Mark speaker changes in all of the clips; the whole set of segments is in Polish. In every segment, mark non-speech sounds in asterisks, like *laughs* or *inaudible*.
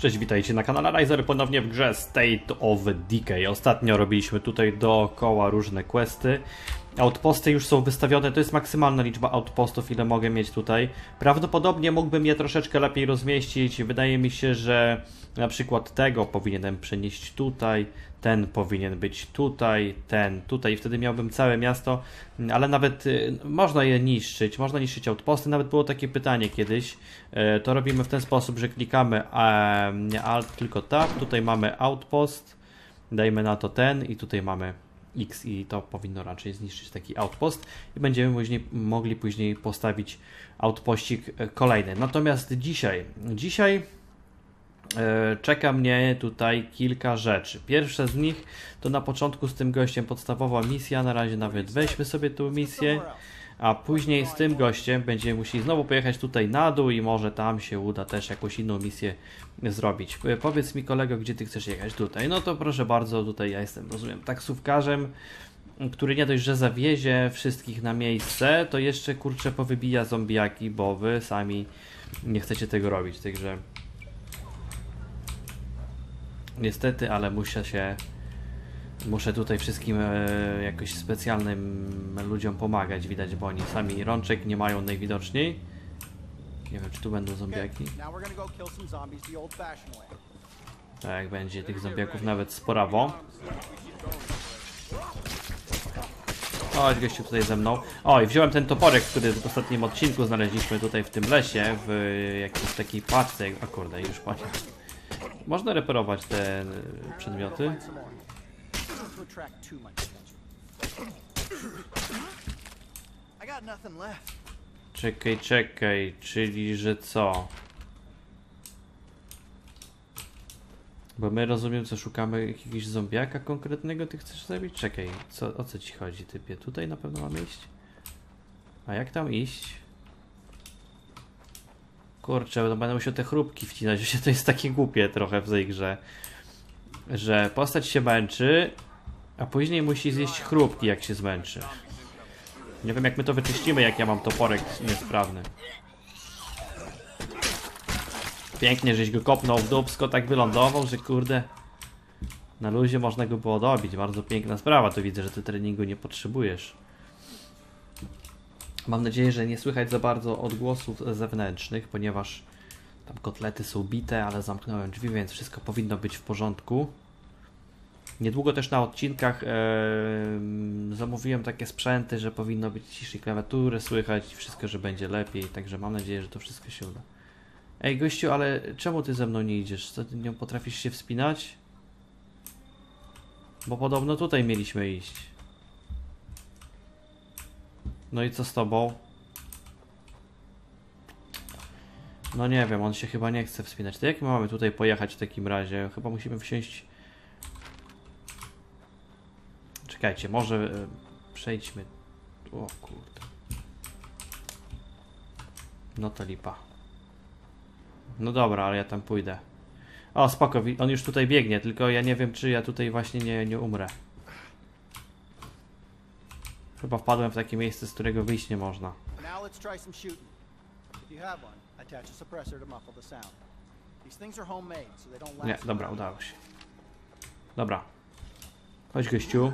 Speaker 1: Cześć, witajcie na kanale Riser, ponownie w grze State of Decay. Ostatnio robiliśmy tutaj dookoła różne questy. Outposty już są wystawione, to jest maksymalna liczba outpostów, ile mogę mieć tutaj. Prawdopodobnie mógłbym je troszeczkę lepiej rozmieścić. Wydaje mi się, że na przykład tego powinienem przenieść tutaj, ten powinien być tutaj, ten tutaj wtedy miałbym całe miasto, ale nawet y, można je niszczyć, można niszczyć outposty, nawet było takie pytanie kiedyś, y, to robimy w ten sposób, że klikamy alt, tylko tab, tutaj mamy outpost, dajmy na to ten i tutaj mamy X i to powinno raczej zniszczyć taki outpost i będziemy później, mogli później postawić outpościk e, kolejny. Natomiast dzisiaj, dzisiaj e, czeka mnie tutaj kilka rzeczy. Pierwsza z nich to na początku z tym gościem podstawowa misja, na razie nawet weźmy sobie tą misję, a później z tym gościem będziemy musieli znowu pojechać tutaj na dół i może tam się uda też jakąś inną misję zrobić. E, Powiedz mi kolego, gdzie ty chcesz jechać? Tutaj. No to proszę bardzo, tutaj ja jestem, rozumiem, taksówkarzem, który nie dość, że zawiezie wszystkich na miejsce, to jeszcze kurczę powybija zombiaki, bo wy sami nie chcecie tego robić, także niestety, ale muszę się muszę tutaj wszystkim e, jakoś specjalnym ludziom pomagać, widać, bo oni sami rączek nie mają najwidoczniej. Nie wiem, czy tu będą zombiaki. Tak, będzie tych zombiaków nawet sporawo. Chodź gościu tutaj ze mną. Oj, wziąłem ten toporek, który w ostatnim odcinku znaleźliśmy tutaj w tym lesie, w jakiejś takiej paczce. A kurde, już płacię. Można reperować te przedmioty?
Speaker 2: Find some more. To attract too much attention. I got nothing left.
Speaker 1: Czekaj, czekaj, czyli że co? Bo my rozumiem, co szukamy jakiegoś zombiaka konkretnego, ty chcesz zabić? Czekaj, co, o co ci chodzi, typie? Tutaj na pewno mamy iść? A jak tam iść? Kurczę, no będę musiał te chrupki wcinać, *laughs* że to jest takie głupie trochę w tej grze. Że postać się męczy, a później musi zjeść chrupki, jak się zmęczy. Nie wiem jak my to wyczyścimy, jak ja mam toporek niesprawny. Pięknie, żeś go kopnął w dubsko, tak wylądował, że kurde... Na luzie można go było dobić. Bardzo piękna sprawa. Tu widzę, że ty treningu nie potrzebujesz. Mam nadzieję, że nie słychać za bardzo odgłosów zewnętrznych, ponieważ tam kotlety są bite, ale zamknąłem drzwi, więc wszystko powinno być w porządku. Niedługo też na odcinkach em, zamówiłem takie sprzęty, że powinno być ciszej klawiatury słychać wszystko, że będzie lepiej, także mam nadzieję, że to wszystko się uda. Ej gościu, ale czemu ty ze mną nie idziesz? Co ty nie potrafisz się wspinać? Bo podobno tutaj mieliśmy iść. No i co z tobą? No nie wiem, on się chyba nie chce wspinać. To jak my mamy tutaj pojechać w takim razie? Chyba musimy wsiąść Czekajcie, może e, przejdźmy. O kurde. No to lipa. No dobra, ale ja tam pójdę. O, spoko, on już tutaj biegnie, tylko ja nie wiem, czy ja tutaj właśnie nie, nie umrę. Chyba wpadłem w takie miejsce, z którego wyjść nie można.
Speaker 2: Now let's try some shooting. If you have one, attach a suppressor to muffle the sound. These things are homemade, so they don't last.
Speaker 1: Nie, dobra, udało się. Dobra. Chodź gościu.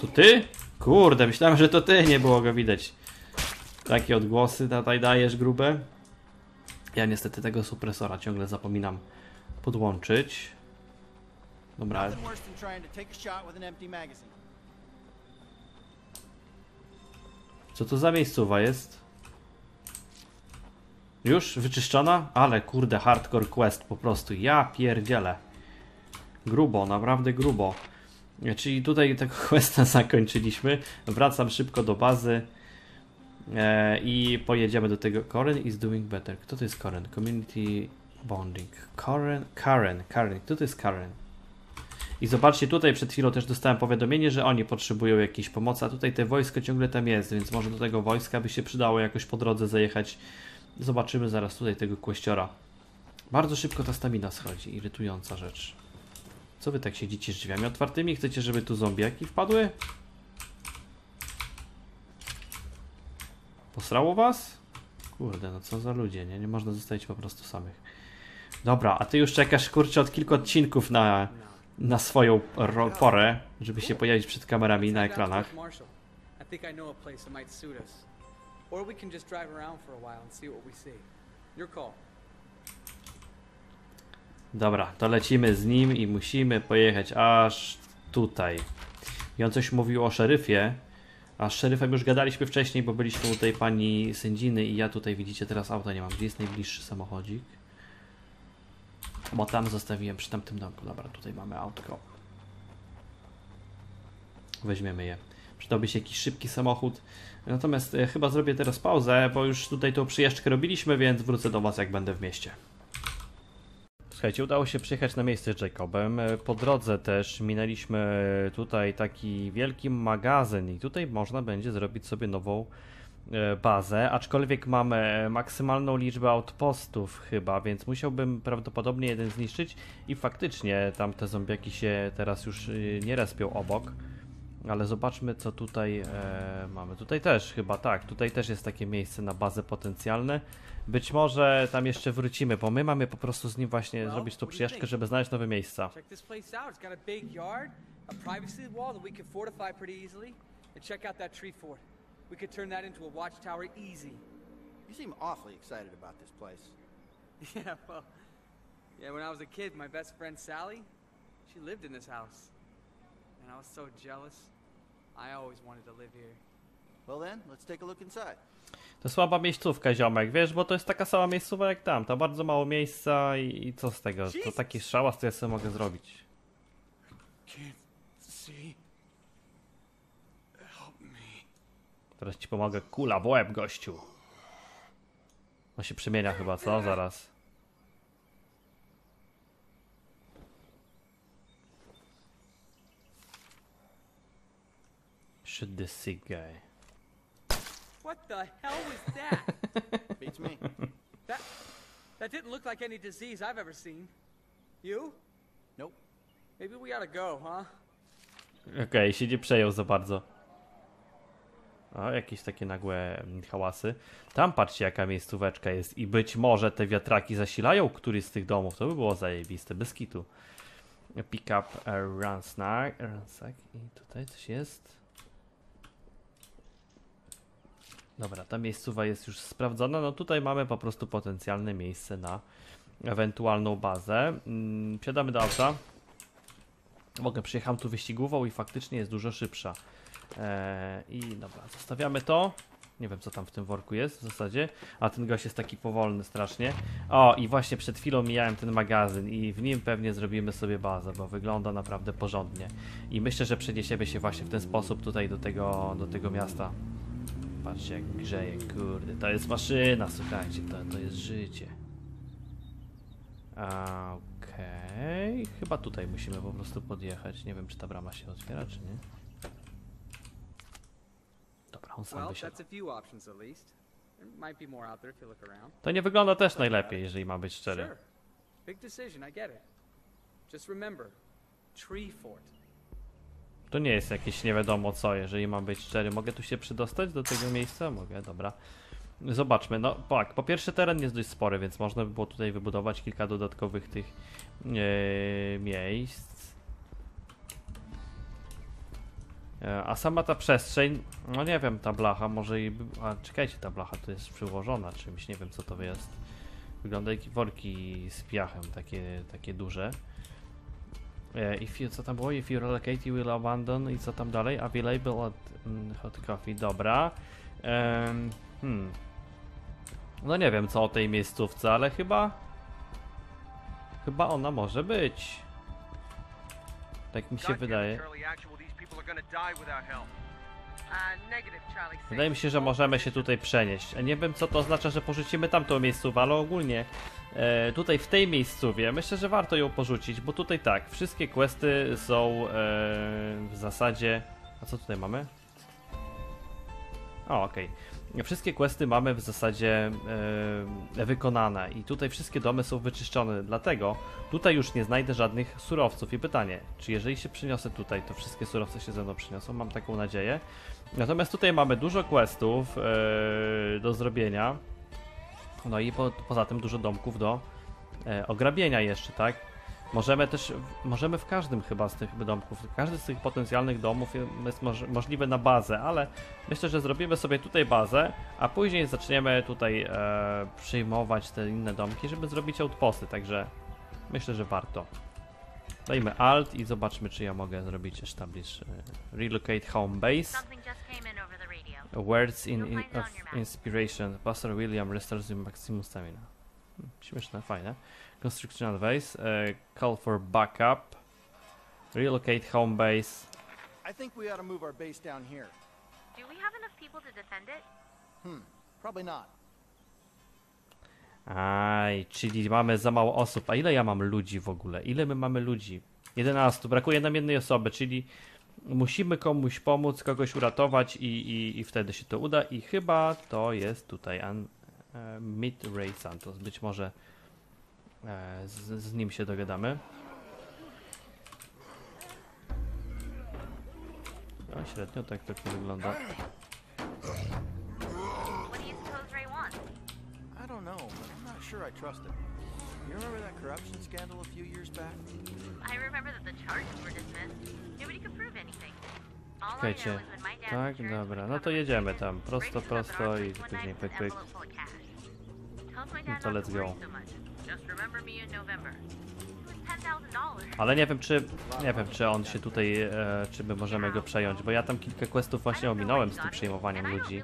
Speaker 1: To ty? Kurde, myślałem, że to ty, nie było go widać. Takie odgłosy tutaj dajesz grube. Ja niestety tego supresora ciągle zapominam podłączyć. Dobra, co to za miejscowa jest? Już wyczyszczona? Ale kurde, hardcore quest po prostu. Ja pierdzielę. Grubo, naprawdę grubo. Czyli tutaj tego *laughs* questa zakończyliśmy. Wracam szybko do bazy. E, I pojedziemy do tego. Karen is doing better. Kto to jest Karen? Community bonding. Karen, Karen, Karen. Kto to jest Karen? I zobaczcie, tutaj przed chwilą też dostałem powiadomienie, że oni potrzebują jakiejś pomocy, a tutaj te wojsko ciągle tam jest, więc może do tego wojska by się przydało jakoś po drodze zajechać. Zobaczymy zaraz tutaj tego kłościora. Bardzo szybko ta stamina schodzi, irytująca rzecz. Co wy tak siedzicie z drzwiami otwartymi? Chcecie, żeby tu zombiaki wpadły? Posrało was? Kurde, no co za ludzie, nie? Nie można zostawić po prostu samych. Dobra, a ty już czekasz kurczę od kilku odcinków na, na swoją porę, żeby się pojawić przed kamerami na ekranach. Dobra, to lecimy z nim i musimy pojechać aż tutaj. I on coś mówił o szeryfie, a z szeryfem już gadaliśmy wcześniej, bo byliśmy u tej pani sędziny i ja tutaj widzicie teraz auta nie mam. Gdzie jest najbliższy samochodzik? Bo tam zostawiłem przy tamtym domku. Dobra, tutaj mamy autko. Weźmiemy je. Przydałby się jakiś szybki samochód. Natomiast e, chyba zrobię teraz pauzę, bo już tutaj tą przyjażdżkę robiliśmy, więc wrócę do Was jak będę w mieście. Słuchajcie, udało się przyjechać na miejsce z Jacobem. E, Po drodze też minęliśmy tutaj taki wielki magazyn i tutaj można będzie zrobić sobie nową e, bazę, aczkolwiek mamy maksymalną liczbę outpostów chyba, więc musiałbym prawdopodobnie jeden zniszczyć i faktycznie tam te zombiaki się teraz już nie respią obok. Ale zobaczmy co tutaj e, mamy. Tutaj też chyba tak, tutaj też jest takie miejsce na bazę potencjalne. Być może tam jeszcze wrócimy, bo my mamy po prostu z nim właśnie
Speaker 3: Well,
Speaker 1: zrobić
Speaker 3: you
Speaker 1: przyjażdżkę, żeby znaleźć nowe miejsca.
Speaker 3: We could turn that into a watchtower easy.
Speaker 2: You seem awfully excited about this place. *laughs*
Speaker 3: Yeah, well, yeah, when I was a kid, my best friend Sally, she lived in this house. And I was so jealous. I always wanted to live here.
Speaker 2: Well then, let's take a look inside.
Speaker 1: To słaba miejscówka, ziomek, wiesz, bo to jest taka sama miejscowa jak tam. To bardzo mało miejsca i, i co z tego? To taki szałas, to ja sobie mogę zrobić. Teraz ci pomogę. Kula w łeb, gościu. On się przemienia chyba, co? Zaraz. Shoot this sick guy.
Speaker 3: What the hell was that? *laughs*
Speaker 2: Beats me.
Speaker 3: that that didn't look like any disease I've ever seen. You?
Speaker 2: Nope.
Speaker 3: Maybe we ought to go, huh?
Speaker 1: Okej, się nie przejął za bardzo. O, jakieś takie nagłe mm, hałasy. Tam patrzcie jaka miejscóweczka jest i być może te wiatraki zasilają któryś z tych domów. To by było zajebiste, bez kitu. Pick up a ransack, ransack i tutaj coś jest. Dobra, ta miejscowa jest już sprawdzona. No tutaj mamy po prostu potencjalne miejsce na ewentualną bazę. Mm, Wsiadamy do auta. Mogę przyjechałem tu wyścigową i faktycznie jest dużo szybsza. Eee, I dobra, zostawiamy to. Nie wiem co tam w tym worku jest w zasadzie. A ten gość jest taki powolny strasznie. O, i właśnie przed chwilą mijałem ten magazyn i w nim pewnie zrobimy sobie bazę, bo wygląda naprawdę porządnie. I myślę, że przeniesiemy się właśnie w ten sposób tutaj do tego, do tego miasta. Patrzcie jak grzeje, kurde. To jest maszyna, słuchajcie, to, to jest życie. Okej, chyba tutaj musimy po prostu podjechać. Nie wiem, czy ta brama się otwiera, czy nie. Dobra, on sam wysiadł. To nie wygląda też najlepiej, jeżeli mam być szczery.
Speaker 3: Sure. Big decision, I get it. Just remember, tree fort.
Speaker 1: To nie jest jakieś nie wiadomo co, jeżeli mam być szczery. Mogę tu się przydostać do tego miejsca? Mogę, dobra. Zobaczmy, no tak, po pierwsze teren jest dość spory, więc można by było tutaj wybudować kilka dodatkowych tych e, miejsc. E, a sama ta przestrzeń, no nie wiem, ta blacha może i... A czekajcie, ta blacha to jest przyłożona czymś, nie wiem co to jest. Wygląda jak worki z piachem, takie, takie duże. E, If you, co tam było? If you relocate, you will abandon i co tam dalej? Available at mm, hot coffee, dobra. Em, hmm. No nie wiem co o tej miejscówce, ale chyba... Chyba ona może być. Tak mi się wydaje. Wydaje mi się, że możemy się tutaj przenieść. Nie wiem co to oznacza, że porzucimy tamtą miejscówkę, ale ogólnie e, tutaj w tej miejscówie myślę, że warto ją porzucić, bo tutaj tak, wszystkie questy są e, w zasadzie... A co tutaj mamy? O, okej. Wszystkie questy mamy w zasadzie e, wykonane i tutaj wszystkie domy są wyczyszczone, dlatego tutaj już nie znajdę żadnych surowców. I pytanie, czy jeżeli się przyniosę tutaj, to wszystkie surowce się ze mną przyniosą? Mam taką nadzieję. Natomiast tutaj mamy dużo questów e, do zrobienia. No i po, poza tym dużo domków do e, ograbienia jeszcze, tak? Możemy też, możemy w każdym chyba z tych domków, każdy z tych potencjalnych domów jest moż, możliwy na bazę, ale myślę, że zrobimy sobie tutaj bazę, a później zaczniemy tutaj e, przyjmować te inne domki, żeby zrobić outposty, także myślę, że warto. Dajmy Alt i zobaczmy, czy ja mogę zrobić establish e, relocate home base. Words in, in, of inspiration. Pastor William restores maximum stamina. Hmm, Śmieszne, fajne. Construction base. E, call for backup. Relocate home base.
Speaker 2: I think we ought to move our base down here.
Speaker 4: Do we have enough people to defend it?
Speaker 2: Hmm, probably not.
Speaker 1: Aj, czyli mamy za mało osób. A ile ja mam ludzi w ogóle? Ile my mamy ludzi? 11. Brakuje nam jednej osoby, czyli musimy komuś pomóc, kogoś uratować i, i, i wtedy się to uda. I chyba to jest tutaj An, Mid Ray Santos. Być może e, z, z nim się dogadamy. No, średnio tak to wygląda.
Speaker 2: Sure I trust it. You remember that corruption scandal a few years back?
Speaker 4: I remember that the charges were dismissed. Nobody could prove anything. All I know
Speaker 1: Czekajcie.
Speaker 4: is when my dad's
Speaker 1: Tak, dobra. No to
Speaker 4: my
Speaker 1: jedziemy tam. Prosto, prosto i później pyk, pyk. To let's go.
Speaker 4: so much. Just remember me in November. It was $10,000.
Speaker 1: Ale nie wiem, czy nie wiem, czy on się tutaj, e, czy my możemy go przejąć, bo ja tam kilka questów właśnie ominąłem z tym przejmowaniem ludzi.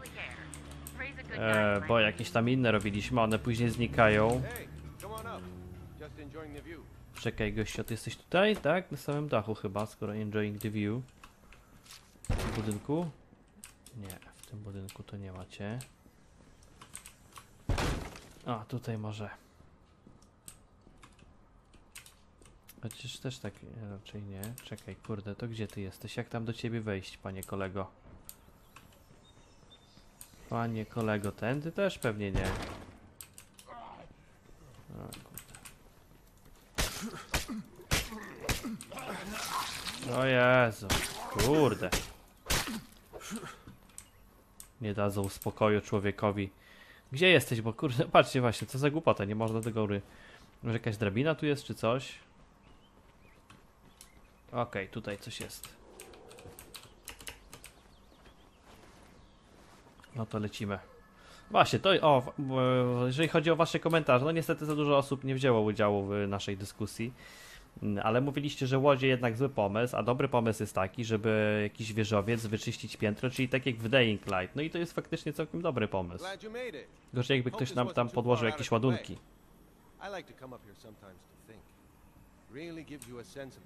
Speaker 1: E, bo jakieś tam inne robiliśmy, one później znikają. Czekaj, gościu, ty jesteś tutaj? Tak? Na samym dachu chyba, skoro enjoying the view. W tym budynku? Nie, w tym budynku to nie macie. A, tutaj może. Chociaż też tak e, raczej nie. Czekaj, kurde, to gdzie ty jesteś? Jak tam do ciebie wejść, panie kolego? Panie kolego, tędy też pewnie nie. O, kurde. O Jezu, kurde. Nie dadzą spokoju człowiekowi. Gdzie jesteś, bo kurde, *laughs* patrzcie właśnie, co za głupota, nie można do góry. Może jakaś drabina tu jest, czy coś? Okej, tutaj coś jest. No to lecimy. Właśnie, to o, jeżeli chodzi o wasze komentarze, no niestety za dużo osób nie wzięło udziału w naszej dyskusji. Mm, Ale mówiliście, że łodzie jednak zły pomysł, a dobry pomysł jest taki, żeby jakiś wieżowiec wyczyścić piętro, czyli tak jak w Dying Light. No i to jest faktycznie całkiem dobry pomysł. Gorzej jakby ktoś nam tam podłożył jakieś ładunki.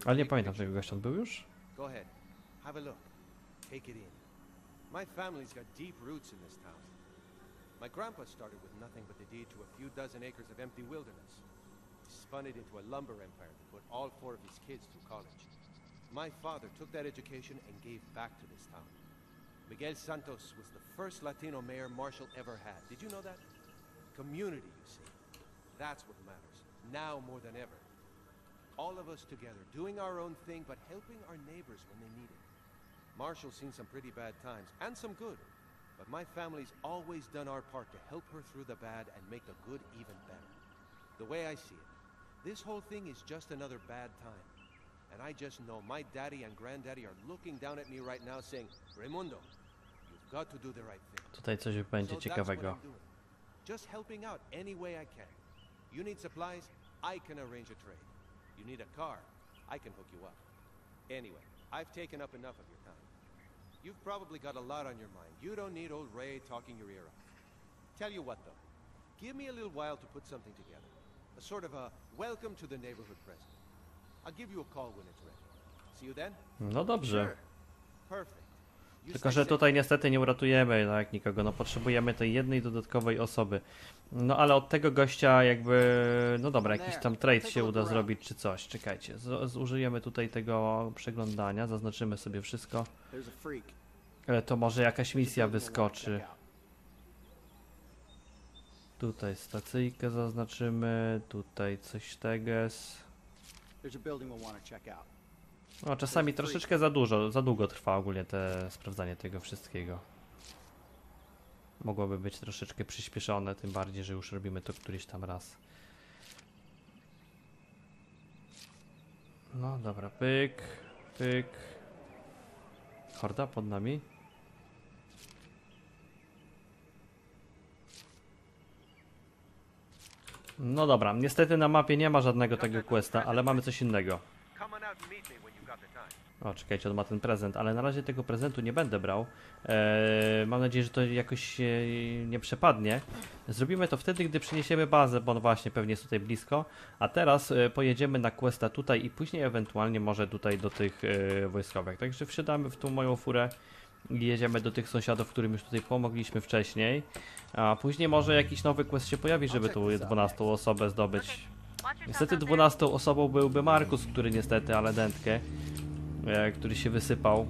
Speaker 1: Ale nie pamiętam tego gościa, on był już?
Speaker 5: My family's got deep roots in this town. My grandpa started with nothing but the deed to a few dozen acres of empty wilderness. It into a lumber empire that put all four of his kids through college. My father took that education and gave back to this town. Miguel Santos was the first Latino mayor Marshall ever had. Did you know that? Community, you see. That's what matters, now more than ever. All of us together, doing our own thing, but helping our neighbors when they need it. Marshall's seen some pretty bad times, and some good. But my family's always done our part to help her through the bad and make the good even better. The way I see it, this whole thing is just another bad time. And I just know my daddy and granddaddy are looking down at me right now saying, Raimundo, you've got to do the right thing.
Speaker 1: Tutaj coś będzie
Speaker 5: So
Speaker 1: ciekawego.
Speaker 5: what I'm doing. Just helping out any way I can. You need supplies, I can arrange a trade. You need a car, I can hook you up. Anyway, I've taken up enough of your time. You've probably got a lot on your mind. You don't need old Ray talking your ear off. Tell you what, though, give me a little while to put something together. A sort of a welcome to the neighborhood. I'll give you a call when it's ready. See you then?
Speaker 1: No dobrze.
Speaker 5: Perfect.
Speaker 1: Tylko, że tutaj niestety nie uratujemy tak, nikogo. No potrzebujemy tej jednej dodatkowej osoby. No ale od tego gościa jakby, no dobra, jakiś tam trade się uda zrobić czy coś. Czekajcie, zużyjemy tutaj tego przeglądania, zaznaczymy sobie wszystko.
Speaker 2: There's a freak.
Speaker 1: E, To może jakaś misja wyskoczy. Tutaj stacyjkę zaznaczymy, tutaj coś
Speaker 2: out.
Speaker 1: No czasami troszeczkę za dużo, za długo trwa ogólnie te sprawdzanie tego wszystkiego. Mogłoby być troszeczkę przyspieszone, tym bardziej, że już robimy to któryś tam raz. No dobra, pyk, pyk. Horda pod nami. No dobra, niestety na mapie nie ma żadnego tego questa, ale mamy coś innego. O, czekajcie, on ma ten prezent, ale na razie tego prezentu nie będę brał. Eee, mam nadzieję, że to jakoś się nie przepadnie. Zrobimy to wtedy, gdy przyniesiemy bazę, bo on właśnie pewnie jest tutaj blisko. A teraz e, pojedziemy na questa tutaj i później ewentualnie może tutaj do tych e, wojskowych. Także wsiadamy w tą moją furę jedziemy do tych sąsiadów, którym już tutaj pomogliśmy wcześniej. A później może jakiś nowy quest się pojawi, żeby tą 12 osobę zdobyć. Niestety
Speaker 4: out there.
Speaker 1: 12 osobą byłby Markus, który niestety, ale dętkę, e, który się wysypał.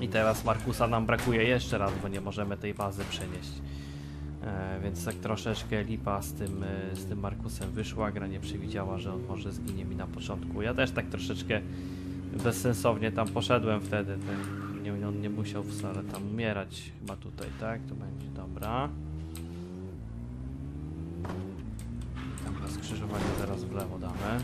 Speaker 1: I teraz Markusa nam brakuje jeszcze raz, bo nie możemy tej bazy przenieść. E, więc tak troszeczkę lipa z tym, e, z tym Markusem wyszła. Gra nie przewidziała, że on może zginie mi na początku. Ja też tak troszeczkę bezsensownie tam poszedłem wtedy. Ten, nie, on nie musiał wcale tam umierać. Chyba tutaj, tak? To będzie dobra. Na skrzyżowanie zaraz w lewo damy.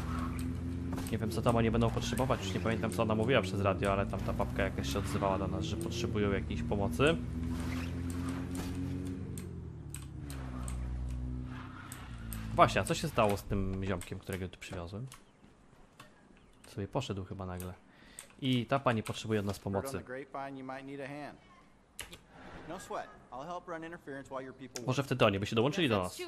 Speaker 1: Nie wiem co tam oni będą potrzebować, już nie pamiętam co ona mówiła przez radio, ale tam ta babka jakaś się odzywała do nas, że potrzebują jakiejś pomocy. Właśnie, a co się stało z tym ziomkiem, którego tu przywiozłem? Sobie poszedł chyba nagle. I ta pani potrzebuje od nas pomocy.
Speaker 2: No
Speaker 1: Może wtedy oni by się dołączyli do nas.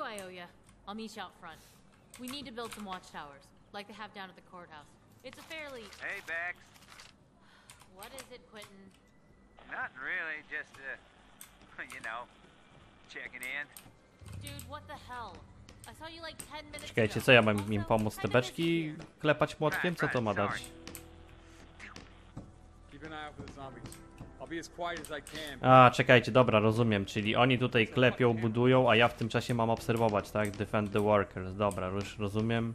Speaker 6: We need to build some watchtowers, like they have down at the courthouse. It's a fairly...
Speaker 7: Hey, Bax.
Speaker 6: What is it, Quentin?
Speaker 7: Nothing really, just, uh, *laughs* you know, checking in.
Speaker 6: Dude, what the hell? I saw you like 10 minutes
Speaker 1: Czekajcie, co ja mam im pomóc? Te beczki klepać młotkiem? Co to ma dać? A, czekajcie, dobra, rozumiem, czyli oni tutaj klepią, budują, a ja w tym czasie mam obserwować, tak? Defend the workers, dobra, już rozumiem.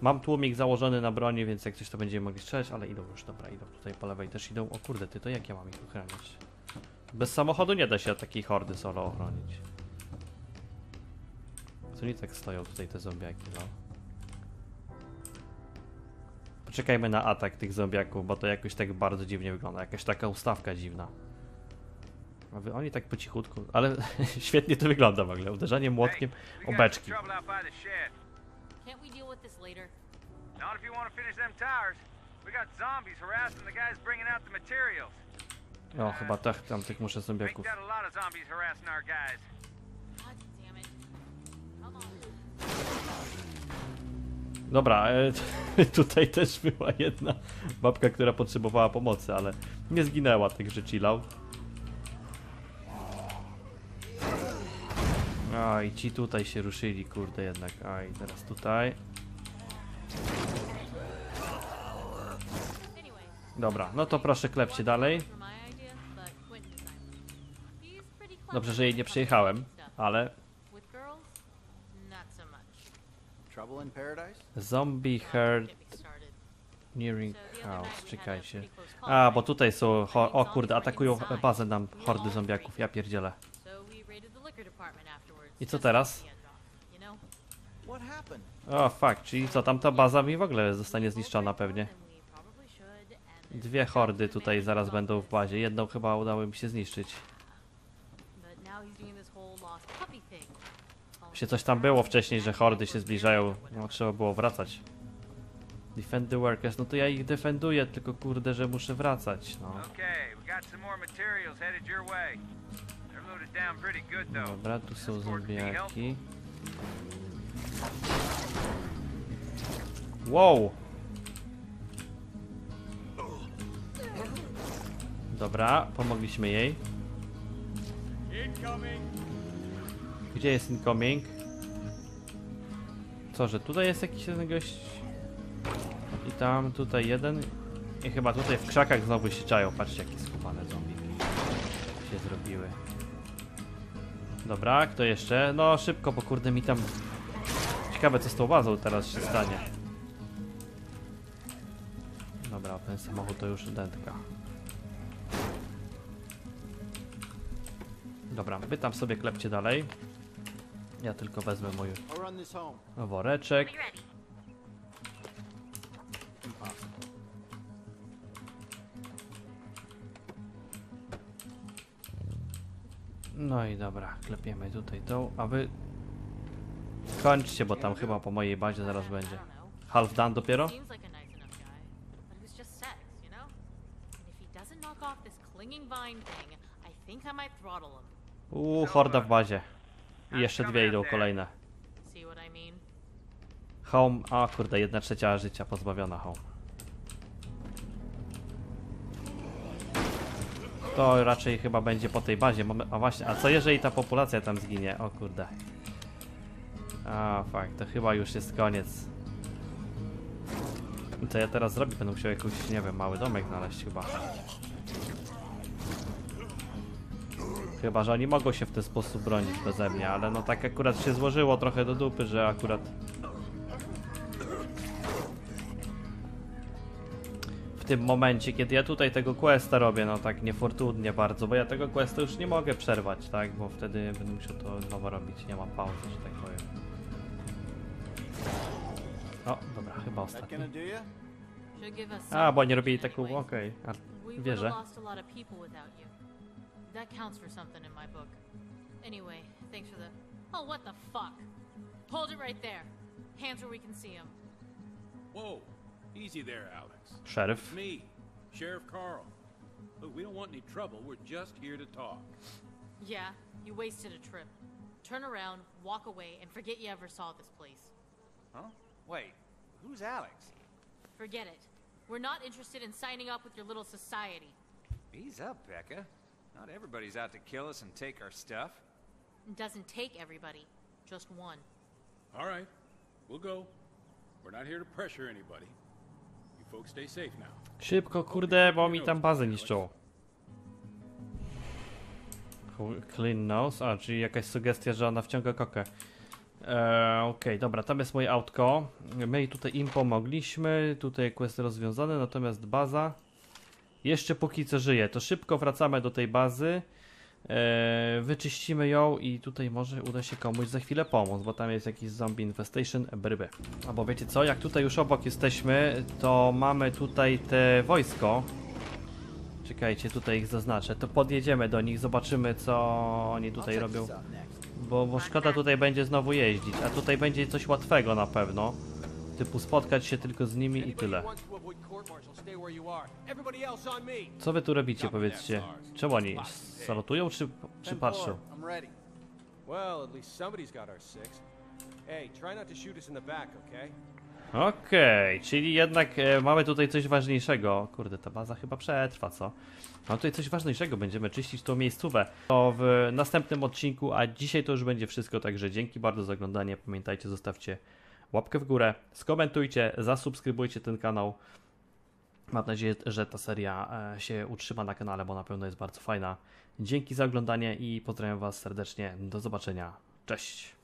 Speaker 1: Mam tłumik założony na broni, więc jak coś to będziemy mogli strzelać, ale idą już, dobra, idą tutaj po lewej też idą. O kurde, ty, to jak ja mam ich ochronić? Bez samochodu nie da się takiej hordy solo ochronić. Co oni tak stoją tutaj te zombiaki, no? Poczekajmy na atak tych zombiaków, bo to jakoś tak bardzo dziwnie wygląda, jakaś taka ustawka dziwna. Oni tak po cichutku, ale *laughs* świetnie to wygląda w ogóle. Uderzanie młotkiem
Speaker 7: we got
Speaker 1: o
Speaker 7: some
Speaker 1: beczki.
Speaker 7: trouble out by the shed.
Speaker 6: Can't we deal with this later?
Speaker 7: Not if you want to finish them tires. We got zombies harassing the guys bringing out the materials.
Speaker 1: O, chyba tych, tam tych muszę zombiaków. Dobra, e, *laughs* tutaj też była jedna babka, która potrzebowała pomocy, ale nie zginęła, także chillał. A i ci tutaj się ruszyli, kurde jednak. A i teraz tutaj. Dobra, no to proszę klepcie dalej. Dobrze, że jej nie przejechałem, ale
Speaker 6: With girls, not so much.
Speaker 2: Trouble in paradise?
Speaker 1: Zombie herd nearing house, czekajcie. A, bo tutaj są, o kurde, atakują bazę nam hordy
Speaker 6: all
Speaker 1: zombiaków, ja pierdzielę. I co teraz? O, fuck, czyli co, tamta baza mi w ogóle zostanie zniszczona pewnie. Dwie hordy tutaj zaraz będą w bazie, jedną chyba udało mi się zniszczyć. Się coś tam było wcześniej, że hordy się zbliżają, no trzeba było wracać. Defend the workers, no to ja ich defenduję, tylko kurde, że muszę wracać, no. Dobra, tu są zombiaki. Wow! Dobra, pomogliśmy jej.
Speaker 3: Incoming!
Speaker 1: Gdzie jest incoming? Co, że tutaj jest jakiś jeden gość? I tam, tutaj jeden. I chyba tutaj w krzakach znowu się czają. Patrzcie, jakie skubane zombie się zrobiły. Dobra, kto jeszcze? No szybko, bo kurde mi tam... Ciekawe co z tą bazą teraz się stanie. Dobra, ten samochód to już dętka. Dobra, wy tam sobie klepcie dalej. Ja tylko wezmę mój woreczek. No i dobra, klepiemy tutaj tą, a wy kończcie, bo tam chyba po mojej bazie zaraz będzie. Half done dopiero? Uuu, horda w bazie. I jeszcze dwie idą kolejne. Home, a kurde, jedna trzecia życia pozbawiona home. To raczej chyba będzie po tej bazie. A właśnie, a co jeżeli ta populacja tam zginie? O kurde. A, fakt, to chyba już jest koniec. Co ja teraz zrobię? Będę musiał jakiś, nie wiem, mały domek znaleźć chyba. Chyba, że oni mogą się w ten sposób bronić beze mnie, ale no tak akurat się złożyło trochę do dupy, że akurat w tym momencie, kiedy ja tutaj tego questa robię, no tak niefortunnie bardzo, bo ja tego questa już nie mogę przerwać, tak, bo wtedy będę musiał to nowo robić, nie ma pauzy, że tak powiem. O, dobra, chyba ostatni. A, bo oni robili taką, okej,
Speaker 6: would
Speaker 1: wierzę.
Speaker 6: That counts for something in my book. Anyway, thanks for the. Oh, what the fuck! Hold it right there. Hands where we can see him.
Speaker 8: Whoa, easy there, Alex.
Speaker 1: Szeryf.
Speaker 8: Me, Sheriff Carl. Look, we don't want any trouble. We're just here to talk.
Speaker 6: Yeah, you wasted a trip. Turn around, walk away, and forget you ever saw this place.
Speaker 2: Huh? Wait, who's Alex?
Speaker 6: Forget it. We're not interested in signing up with your little society.
Speaker 9: Ease up, Becca. Not everybody's out to kill us and take our stuff.
Speaker 6: It doesn't take everybody, just one.
Speaker 8: All right, we'll go. We're not here to pressure anybody. You folks stay safe now.
Speaker 1: Szybko, kurde, bo mi tam bazę niszczą. Clean nose, a, czyli jakaś sugestia, że ona wciąga kokę. Eee, Okej, dobra, tam jest moje autko. My tutaj im pomogliśmy, tutaj quest rozwiązany, natomiast baza jeszcze póki co żyje. To szybko wracamy do tej bazy, eee, wyczyścimy ją i tutaj może uda się komuś za chwilę pomóc, bo tam jest jakiś zombie infestation, bryby. Albo wiecie co, jak tutaj już obok jesteśmy, to mamy tutaj te wojsko. Czekajcie, tutaj ich zaznaczę. To podjedziemy do nich, zobaczymy co oni tutaj robią. Bo, bo szkoda tutaj będzie znowu jeździć, a tutaj będzie coś łatwego na pewno. Typu spotkać się tylko z nimi i tyle. Co wy tu robicie, powiedzcie? Czemu oni salutują czy, czy patrzą?
Speaker 5: back, okay?
Speaker 1: Okej, czyli jednak e, mamy tutaj coś ważniejszego. Kurde, ta baza chyba przetrwa, co? Mamy tutaj coś ważniejszego, będziemy czyścić tą miejscówę. To w następnym odcinku, a dzisiaj to już będzie wszystko, także dzięki bardzo za oglądanie. Pamiętajcie, zostawcie łapkę w górę, skomentujcie, zasubskrybujcie ten kanał. Mam nadzieję, że ta seria e, się utrzyma na kanale, bo na pewno jest bardzo fajna. Dzięki za oglądanie i pozdrawiam Was serdecznie. Do zobaczenia. Cześć!